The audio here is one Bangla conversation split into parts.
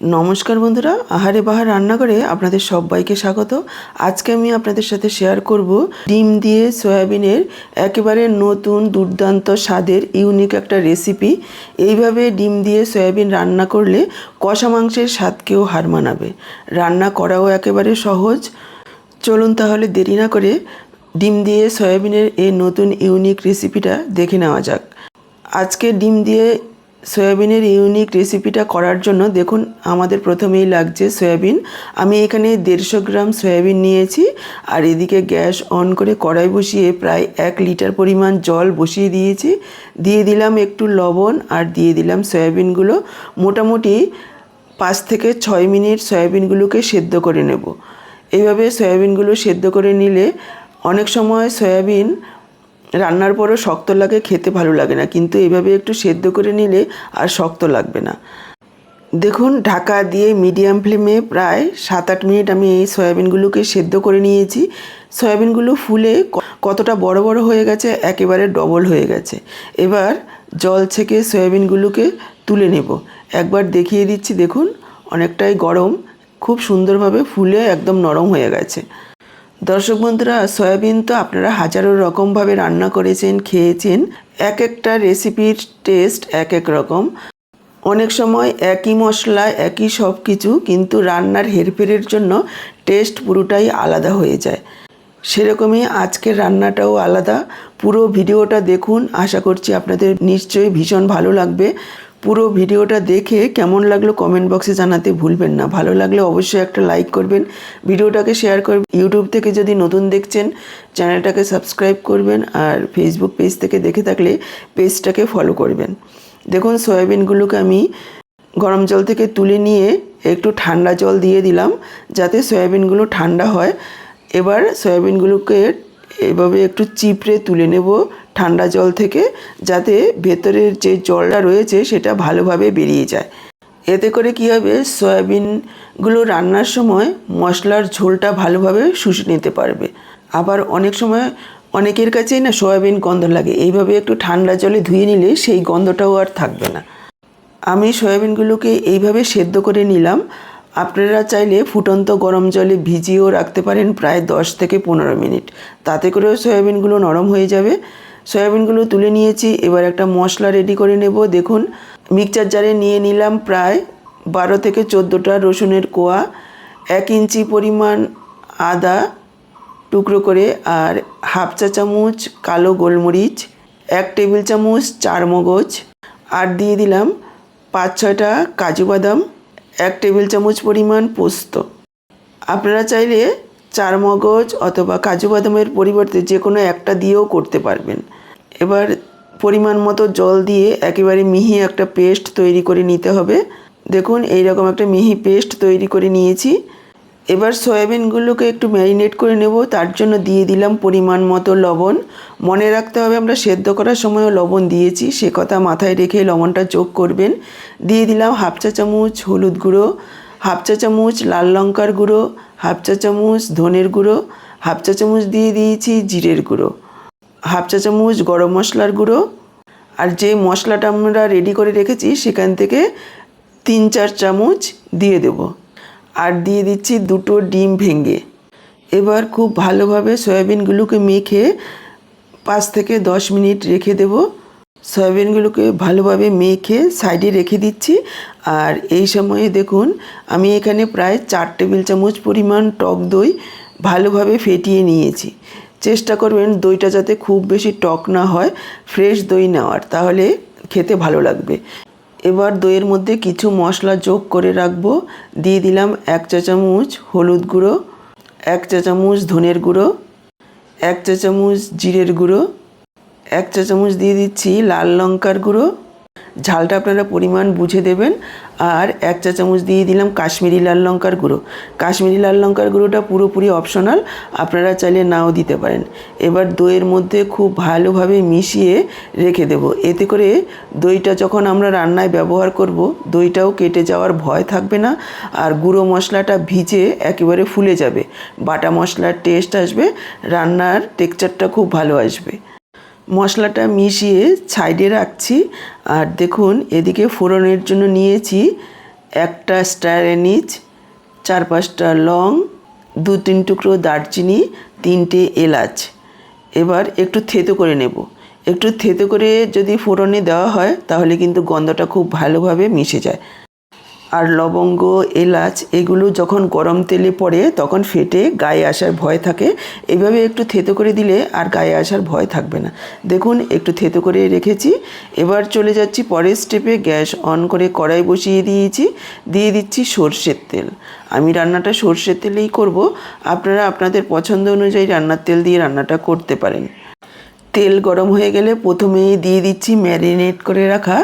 নমস্কার বন্ধুরা, আহারে বাহার রান্নাঘরে আপনাদের সবাইকে স্বাগত। আজকে আমি আপনাদের সাথে শেয়ার করব ডিম দিয়ে সয়াবিনের একেবারে নতুন দুর্দান্ত স্বাদের ইউনিক একটা রেসিপি এইভাবে ডিম দিয়ে সয়াবিন রান্না করলে কষা মাংসের স্বাদকেও হার মানাবে। রান্না করাও একেবারে সহজ। চলুন তাহলে দেরি না করে ডিম দিয়ে সয়াবিনের এই নতুন ইউনিক রেসিপিটা দেখে নেওয়া যাক। আজকে ডিম দিয়ে সয়াবিনের ইউনিক রেসিপিটা করার জন্য দেখুন, আমাদের প্রথমেই লাগছে সয়াবিন। আমি এখানে দেড়শো গ্রাম সয়াবিন নিয়েছি, আর এদিকে গ্যাস অন করে কড়াই বসিয়ে প্রায় এক লিটার পরিমাণ জল বসিয়ে দিয়েছি। দিয়ে দিলাম একটু লবণ, আর দিয়ে দিলাম সয়াবিনগুলো। মোটামুটি পাঁচ থেকে ছয় মিনিট সয়াবিনগুলোকে সেদ্ধ করে নেব। এইভাবে সয়াবিনগুলো সেদ্ধ করে নিলে অনেক সময় সয়াবিন রান্নার পরও শক্ত লাগে, খেতে ভালো লাগে না। কিন্তু এভাবে একটু সেদ্ধ করে নিলে আর শক্ত লাগবে না। দেখুন, ঢাকা দিয়ে মিডিয়াম ফ্লেমে প্রায় সাত আট মিনিট আমি এই সয়াবিনগুলোকে সেদ্ধ করে নিয়েছি। সয়াবিনগুলো ফুলে কতটা বড় বড় হয়ে গেছে, একেবারে ডবল হয়ে গেছে। এবার জল থেকে সয়াবিনগুলোকে তুলে নেব। একবার দেখিয়ে দিচ্ছি, দেখুন, অনেকটাই গরম, খুব সুন্দরভাবে ফুলে একদম নরম হয়ে গেছে। দর্শক বন্ধুরা, সয়াবিন তো আপনারা হাজারো রকমভাবে রান্না করেছেন, খেয়েছেন। এক একটা রেসিপির টেস্ট এক এক রকম। অনেক সময় একই মশলা, একই সব কিছু কিন্তু রান্নার হেরফেরের জন্য টেস্ট পুরোটাই আলাদা হয়ে যায়। সেরকমই আজকের রান্নাটাও আলাদা। পুরো ভিডিওটা দেখুন। আশা করছি আপনাদের নিশ্চয়ই ভীষণ ভালো লাগবে। পুরো ভিডিওটা দেখে কেমন লাগল কমেন্ট বক্সে জানাতে ভুলবেন না। ভালো লাগলে অবশ্যই একটা লাইক করবেন। ভিডিওটাকে শেয়ার করবেন। ইউটিউব থেকে যদি নতুন দেখছেন চ্যানেলটাকে সাবস্ক্রাইব করবেন আর ফেসবুক পেজ থেকে দেখে থাকলে পেজটাকে ফলো করবেন। দেখুন, সয়াবিনগুলোকে আমি গরম জল থেকে তুলে নিয়ে একটু ঠান্ডা জল দিয়ে দিলাম যাতে সয়াবিনগুলো ঠান্ডা হয়। এবার সয়াবিনগুলোকে এভাবে একটু চিপড়ে তুলে নেব ঠান্ডা জল থেকে যাতে ভেতরের যে জলটা রয়েছে সেটা ভালোভাবে বেরিয়ে যায়। এতে করে কী হবে? সয়াবিনগুলো রান্নার সময় মশলার ঝোলটা ভালোভাবে শুষে নিতে পারবে। আবার অনেক সময় অনেকের কাছেই না সয়াবিন গন্ধ লাগে। এইভাবে একটু ঠান্ডা জলে ধুয়ে নিলে সেই গন্ধটাও আর থাকবে না। আমি সয়াবিনগুলোকে এইভাবে সেদ্ধ করে নিলাম। আপনারা চাইলে ফুটন্ত গরম জলে ভিজিয়েও রাখতে পারেন প্রায় দশ থেকে পনেরো মিনিট। তাতে করেও সয়াবিনগুলো নরম হয়ে যাবে। সয়াবিনগুলো তুলে নিয়েছি, এবার একটা মশলা রেডি করে নেব। দেখুন মিক্সচার জারে নিয়ে নিলাম প্রায় বারো থেকে চোদ্দোটা রসুনের কোয়া, এক ইঞ্চি পরিমাণ আদা টুকরো করে আর হাফ চা চামচ কালো গোলমরিচ, এক টেবিল চামচ চার মগজ আর দিয়ে দিলাম পাঁচ ছয়টা কাজু বাদাম। এক টেবিল চামচ পরিমাণ পোস্ত। আপনারা চাইলে চার মগজ অথবা কাজু বাদামের পরিবর্তে যে কোনো একটা দিয়েও করতে পারবেন। এবার পরিমাণ মতো জল দিয়ে একেবারে মিহি একটা পেস্ট তৈরি করে নিতে হবে। দেখুন, এইরকম একটা মিহি পেস্ট তৈরি করে নিয়েছি। এবার সয়াবিনগুলোকে একটু ম্যারিনেট করে নেব, তার জন্য দিয়ে দিলাম পরিমাণ মতো লবণ। মনে রাখতে হবে আমরা সেদ্ধ করার সময়ও লবণ দিয়েছি, সে কথা মাথায় রেখে লবণটা যোগ করবেন। দিয়ে দিলাম হাফ চা চামচ হলুদ গুঁড়ো, হাফ চা চামচ লাল লঙ্কার গুঁড়ো, হাফ চা চামচ ধনের গুঁড়ো, হাফ চা চামচ দিয়ে দিয়েছি জিরের গুঁড়ো, হাফ চা চামচ গরম মশলার গুঁড়ো। আর যে মশলাটা আমরা রেডি করে রেখেছি, সেখান থেকে তিন চার চামচ দিয়ে দেবো। আর দিয়ে দিচ্ছি দুটো ডিম ভেঙে। এবার খুব ভালোভাবে সয়াবিনগুলোকে মেখে পাঁচ থেকে দশ মিনিট রেখে দেব। সয়াবিনগুলোকে ভালোভাবে মেখে সাইডে রেখে দিচ্ছি। আর এই সময়ে দেখুন, আমি এখানে প্রায় চার টেবিল চামচ পরিমাণ টক দই ভালোভাবে ফেটিয়ে নিয়েছি। চেষ্টা করবেন দইটা যাতে খুব বেশি টক না হয়, ফ্রেশ দই নেওয়ার, তাহলে খেতে ভালো লাগবে। এবার দইয়ের মধ্যে কিছু মশলা যোগ করে রাখব। দিয়ে দিলাম এক চা চামচ হলুদ গুঁড়ো, এক চা চামচ ধনের গুঁড়ো, এক চা চামচ জিরের গুঁড়ো, এক চা চামচ দিয়ে দিচ্ছি লাল লঙ্কার গুঁড়ো ঝালটা আপনারা পরিমাণ বুঝে দেবেন। আর এক চা চামচ দিয়ে দিলাম কাশ্মীরি লাল লঙ্কার গুঁড়ো। কাশ্মীরি লাল লঙ্কার গুঁড়োটা পুরোপুরি অপশনাল আপনারা চাইলে নাও দিতে পারেন। এবার দইয়ের মধ্যে খুব ভালোভাবে মিশিয়ে রেখে দেব। এতে করে দইটা যখন আমরা রান্নায় ব্যবহার করব, দইটাও কেটে যাওয়ার ভয় থাকবে না। আর গুঁড়ো মশলাটা ভিজে একেবারে ফুলে যাবে। বাটা মশলার টেস্ট আসবে, রান্নার টেক্সচারটা খুব ভালো আসবে। মশলাটা মিশিয়ে সাইডে রাখছি। আর দেখুন, এদিকে ফোড়নের জন্য নিয়েছি একটা স্টার এনিচ, চার পাঁচটা লং, দু তিন টুকরো দারচিনি, তিনটে এলাচ। এবার একটু থেতো করে নেব। একটু থেতো করে যদি ফোড়নে দেওয়া হয়, তাহলে কিন্তু গন্ধটা খুব ভালোভাবে মিশে যায়। আর লবঙ্গ, এলাচ এগুলো যখন গরম তেলে পড়ে তখন ফেটে গায়ে আসার ভয় থাকে। এভাবে একটু থেতো করে দিলে আর গায়ে আসার ভয় থাকবে না। দেখুন, একটু থেতো করে রেখেছি। এবার চলে যাচ্ছি পরের স্টেপে গ্যাস অন করে কড়াই বসিয়ে দিয়েছি। দিয়ে দিচ্ছি সর্ষের তেল। আমি রান্নাটা সর্ষের তেলেই করব। আপনারা আপনাদের পছন্দ অনুযায়ী রান্নার তেল দিয়ে রান্নাটা করতে পারেন। তেল গরম হয়ে গেলে প্রথমেই দিয়ে দিচ্ছি ম্যারিনেট করে রাখা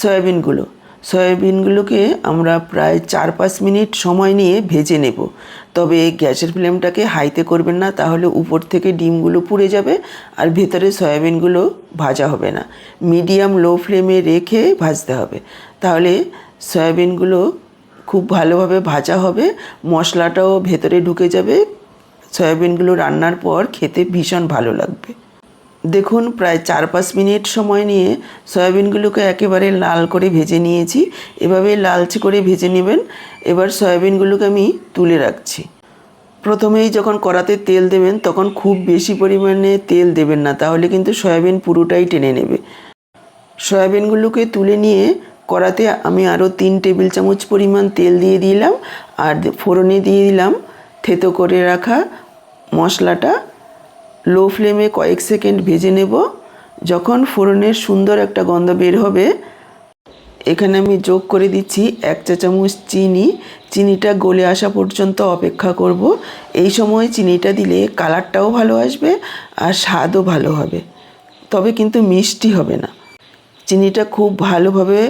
সয়াবিনগুলো। সয়াবিনগুলোকে আমরা প্রায় চার পাঁচ মিনিট সময় নিয়ে ভেজে নেব। তবে গ্যাসের ফ্লেমটাকে হাইতে করবেন না, তাহলে উপর থেকে ডিমগুলো পুড়ে যাবে আর ভেতরে সয়াবিনগুলো ভাজা হবে না। মিডিয়াম লো ফ্লেমে রেখে ভাজতে হবে। তাহলে সয়াবিনগুলো খুব ভালোভাবে ভাজা হবে, মশলাটাও ভেতরে ঢুকে যাবে। সয়াবিনগুলো রান্নার পর খেতে ভীষণ ভালো লাগবে। দেখুন, প্রায় চার পাঁচ মিনিট সময় নিয়ে সয়াবিনগুলোকে একেবারে লাল করে ভেজে নিয়েছি। এভাবে লালচে করে ভেজে নেবেন। এবার সয়াবিনগুলোকে আমি তুলে রাখছি। প্রথমেই যখন কড়াতে তেল দেবেন, তখন খুব বেশি পরিমাণে তেল দেবেন না, তাহলে কিন্তু সয়াবিন পুরোটাই টেনে নেবে। সয়াবিনগুলোকে তুলে নিয়ে কড়াতে আমি আরও তিন টেবিল চামচ পরিমাণ তেল দিয়ে দিলাম। আর ফোড়নে দিয়ে দিলাম থেতো করে রাখা মশলাটা। লো ফ্লেমে কয়েক সেকেন্ড ভেজে নেব। যখন ফোড়নের সুন্দর একটা গন্ধ বের হবে, এখানে আমি যোগ করে দিচ্ছি এক চা চামচ চিনি। চিনিটা গলে আসা পর্যন্ত অপেক্ষা করব। এই সময় চিনিটা দিলে কালারটাও ভালো আসবে আর স্বাদও ভালো হবে। তবে কিন্তু মিষ্টি হবে না। চিনিটা খুব ভালোভাবে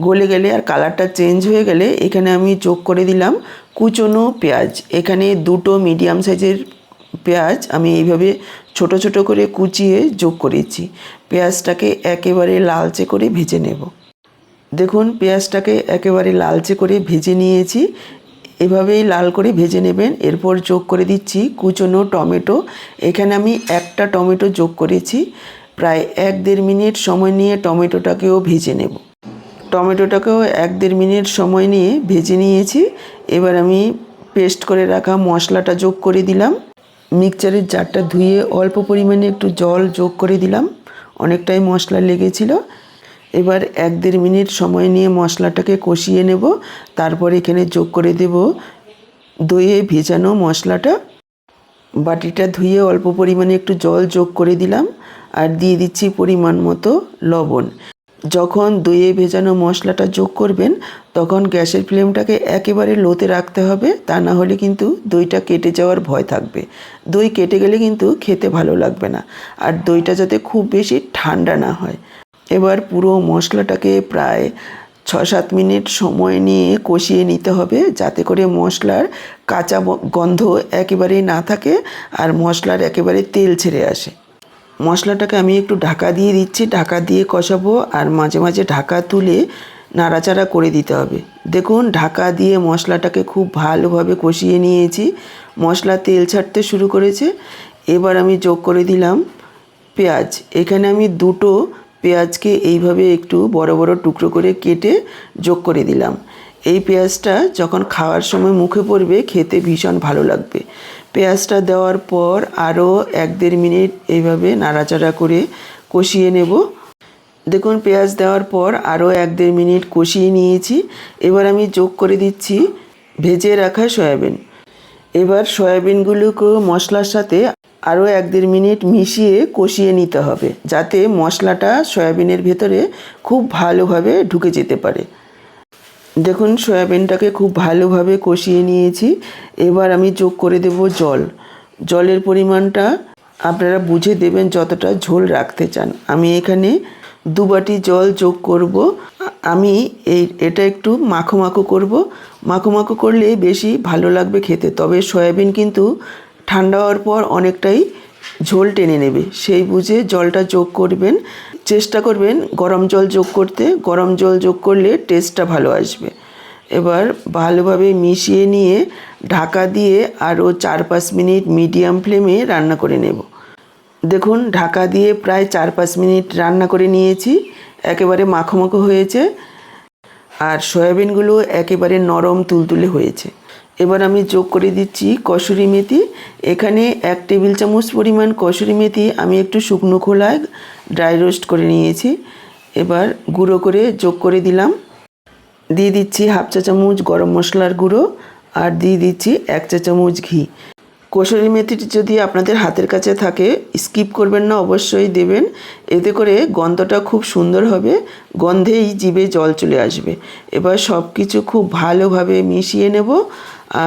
গলে গেলে আর কালারটা চেঞ্জ হয়ে গেলে এখানে আমি যোগ করে দিলাম কুচনো পেঁয়াজ। এখানে দুটো মিডিয়াম সাইজের পেঁয়াজ আমি এইভাবে ছোট ছোট করে কুচিয়ে যোগ করেছি। পেঁয়াজটাকে একেবারে লালচে করে ভেজে নেব। দেখুন, পেঁয়াজটাকে একেবারে লালচে করে ভেজে নিয়েছি। এভাবেই লাল করে ভেজে নেবেন। এরপর যোগ করে দিচ্ছি কুচনো টমেটো। এখানে আমি একটা টমেটো যোগ করেছি। প্রায় এক দেড় মিনিট সময় নিয়ে টমেটোটাকেও ভেজে নেব। টমেটোটাকেও এক দেড় মিনিট সময় নিয়ে ভেজে নিয়েছি। এবার আমি পেস্ট করে রাখা মশলাটা যোগ করে দিলাম। মিক্সচারের জারটা ধুয়ে অল্প পরিমাণে একটু জল যোগ করে দিলাম। অনেকটাই মশলা লেগেছিল। এবার এক দেড় মিনিট সময় নিয়ে মশলাটাকে কষিয়ে নেব। তারপর এখানে যোগ করে দেব দইয়ে ভেজানো মশলাটা। বাটিটা ধুয়ে অল্প পরিমাণে একটু জল যোগ করে দিলাম। আর দিয়ে দিচ্ছি পরিমাণ মতো লবণ। যখন দইয়ে ভেজানো মশলাটা যোগ করবেন, তখন গ্যাসের ফ্লেমটাকে একেবারে লোতে রাখতে হবে, তা না হলে কিন্তু দইটা কেটে যাওয়ার ভয় থাকবে। দই কেটে গেলে কিন্তু খেতে ভালো লাগবে না, আর দইটা যাতে খুব বেশি ঠান্ডা না হয়। এবার পুরো মশলাটাকে প্রায় ছ সাত মিনিট সময় নিয়ে কষিয়ে নিতে হবে, যাতে করে মশলার কাঁচা গন্ধ একেবারেই না থাকে, আর মশলার একেবারে তেল ছেড়ে আসে। মশলাটাকে আমি একটু ঢাকা দিয়ে দিচ্ছি, ঢাকা দিয়ে কষাবো আর মাঝে মাঝে ঢাকা তুলে নাড়াচাড়া করে দিতে হবে। দেখুন, ঢাকা দিয়ে মশলাটাকে খুব ভালোভাবে কষিয়ে নিয়েছি। মশলা তেল ছাড়তে শুরু করেছে। এবার আমি যোগ করে দিলাম পেঁয়াজ। এখানে আমি দুটো পেঁয়াজকে এইভাবে একটু বড় বড় টুকরো করে কেটে যোগ করে দিলাম। এই পেঁয়াজটা যখন খাওয়ার সময় মুখে পড়বে, খেতে ভীষণ ভালো লাগবে। পেঁয়াজটা দেওয়ার পর আরও এক দেড় মিনিট এইভাবে নাড়াচাড়া করে কষিয়ে নেব। দেখুন, পেঁয়াজ দেওয়ার পর আরও এক দেড় মিনিট কষিয়ে নিয়েছি। এবার আমি যোগ করে দিচ্ছি ভেজে রাখা সয়াবিন। এবার সয়াবিনগুলোকেও মশলার সাথে আরও এক দেড় মিনিট মিশিয়ে কষিয়ে নিতে হবে, যাতে মশলাটা সয়াবিনের ভেতরে খুব ভালোভাবে ঢুকে যেতে পারে। দেখুন, সয়াবিনটাকে খুব ভালোভাবে কষিয়ে নিয়েছি। এবার আমি যোগ করে দেব জল। জলের পরিমাণটা আপনারা বুঝে দেবেন যতটা ঝোল রাখতে চান। আমি এখানে দু বাটি জল যোগ করব। আমি এই, এটা একটু মাখো মাখো করব। মাখো মাখো করলে বেশি ভালো লাগবে খেতে। তবে সয়াবিন কিন্তু ঠান্ডা হওয়ার পর অনেকটাই ঝোল টেনে নেবে। সেই বুঝে জলটা যোগ করবেন। চেষ্টা করবেন গরম জল যোগ করতে। গরম জল যোগ করলে টেস্টটা ভালো আসবে। এবার ভালোভাবে মিশিয়ে নিয়ে ঢাকা দিয়ে আরও চার পাঁচ মিনিট মিডিয়াম ফ্লেমে রান্না করে নেব। দেখুন, ঢাকা দিয়ে প্রায় চার পাঁচ মিনিট রান্না করে নিয়েছি। একেবারে মাখো হয়েছে। আর সয়াবিনগুলো একেবারে নরম তুলতুলে হয়েছে। এবার আমি যোগ করে দিচ্ছি কসুরি মেথি। এখানে এক টেবিল চামচ পরিমাণ কসুরি মেথি আমি একটু শুকনো খোলায় ড্রাই রোস্ট করে নিয়েছি। এবার গুঁড়ো করে যোগ করে দিলাম। দিয়ে দিচ্ছি হাফ চা চামচ গরম মশলার গুঁড়ো আর দিয়ে দিচ্ছি এক চা চামচ ঘি। কসুরি মেথিটি যদি আপনাদের হাতের কাছে থাকে, স্কিপ করবেন না, অবশ্যই দেবেন। এতে করে গন্ধটা খুব সুন্দর হবে, গন্ধেই জিভে জল চলে আসবে। এবার সব কিছু খুব ভালোভাবে মিশিয়ে নেব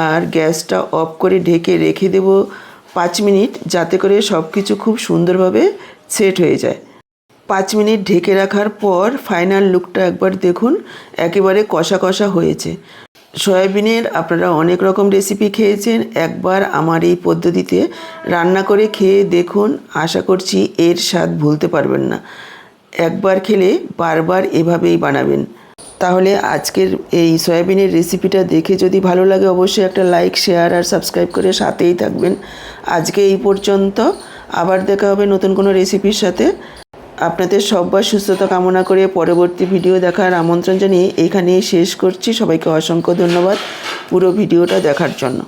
আর গ্যাসটা অফ করে ঢেকে রেখে দেব পাঁচ মিনিট, যাতে করে সব কিছু খুব সুন্দরভাবে সেট হয়ে যায়। পাঁচ মিনিট ঢেকে রাখার পর, ফাইনাল লুকটা একবার দেখুন, একেবারে কষা কষা হয়েছে। সয়াবিনের আপনারা অনেক রকম রেসিপি খেয়েছেন। একবার আমার এই পদ্ধতিতে রান্না করে খেয়ে দেখুন, আশা করছি এর স্বাদ ভুলতে পারবেন না। একবার খেলে বারবার এভাবেই বানাবেন। তাহলে আজকের এই সয়াবিনের রেসিপিটা দেখে যদি ভালো লাগে অবশ্যই একটা লাইক শেয়ার আর সাবস্ক্রাইব করে সাথেই থাকবেন। আজকে এই পর্যন্ত আবার দেখা হবে নতুন কোনো রেসিপির সাথে। আপনাদের সব্বার সুস্থতা কামনা করে পরবর্তী ভিডিও দেখার আমন্ত্রণ জানিয়ে এখানেই শেষ করছি। সবাইকে অসংখ্য ধন্যবাদ পুরো ভিডিওটা দেখার জন্য।